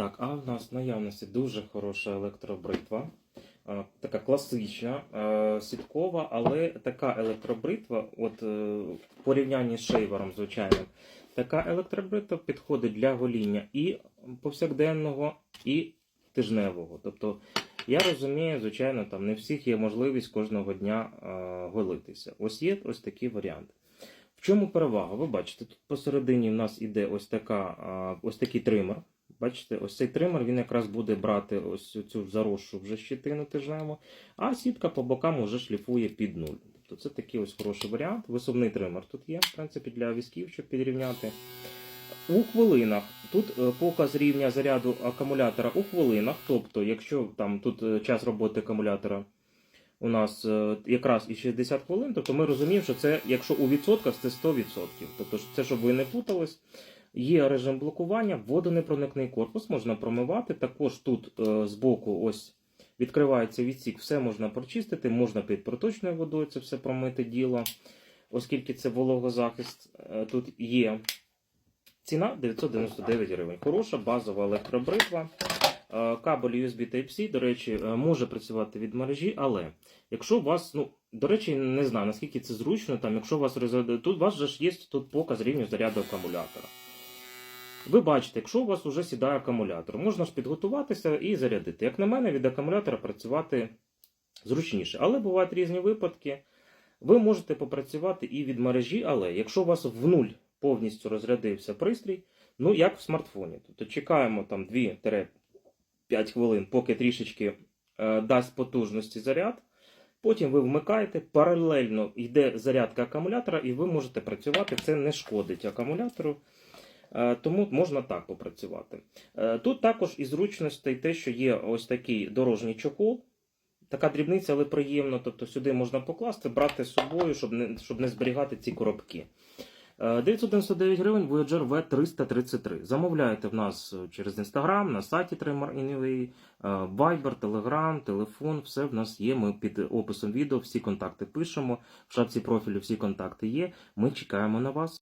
Так, а в нас в наявності дуже хороша електробритва. Така класична, сіткова, але така електробритва, от е, в порівнянні з шейвером звичайним, така електробритва підходить для гоління і повсякденного, і тижневого. Тобто, я розумію, звичайно, там не всіх є можливість кожного дня голитися. Ось є ось такий варіант. В чому перевага? Ви бачите, тут посередині в нас іде ось така, ось такий тример. Бачите, ось цей тример він якраз буде брати ось цю заросшу вже щитину тижневу, а сітка по бокам вже шліфує під нуль. Тобто це такий ось хороший варіант. Висувний тример тут є, в принципі, для візків, щоб підрівняти. У хвилинах тут е, показ рівня заряду акумулятора у хвилинах. Тобто, якщо там тут е, час роботи акумулятора у нас е, якраз і 60 хвилин, тобто ми розуміємо, що це, якщо у відсотках, це 100%. Тобто, це щоб ви не путались. Є режим блокування, водонепроникний корпус можна промивати. Також тут е, збоку ось відкривається відсік, все можна прочистити, можна під проточною водою це все промити діло, оскільки це вологозахист. Е, тут є ціна 999 гривень. Хороша базова електробритва. Е, Кабель USB Type-C, до речі, може працювати від мережі, але якщо у вас, ну, до речі, не знаю наскільки це зручно, там, якщо у вас резерв- тут у вас же ж є тут показ рівню заряду акумулятора. Ви бачите, якщо у вас вже сідає акумулятор, можна ж підготуватися і зарядити. Як на мене, від акумулятора працювати зручніше. Але бувають різні випадки. Ви можете попрацювати і від мережі, але якщо у вас в нуль повністю розрядився пристрій, ну як в смартфоні. Тобто чекаємо там 2-5 хвилин, поки трішечки е, дасть потужності заряд. Потім ви вмикаєте, паралельно йде зарядка акумулятора, і ви можете працювати. Це не шкодить акумулятору. Е, Тому можна так попрацювати. Е, Тут також із зручностей те, що є ось такий дорожній чохол. Така дрібниця, але приємно. Тобто сюди можна покласти, брати з собою, щоб не, щоб не зберігати ці коробки. Е, 999 гривень Voyager V333. Замовляєте в нас через Instagram, на сайті е, Viber, Telegram, телефон, все в нас є. Ми під описом відео всі контакти пишемо. В шапці профілю всі контакти є. Ми чекаємо на вас.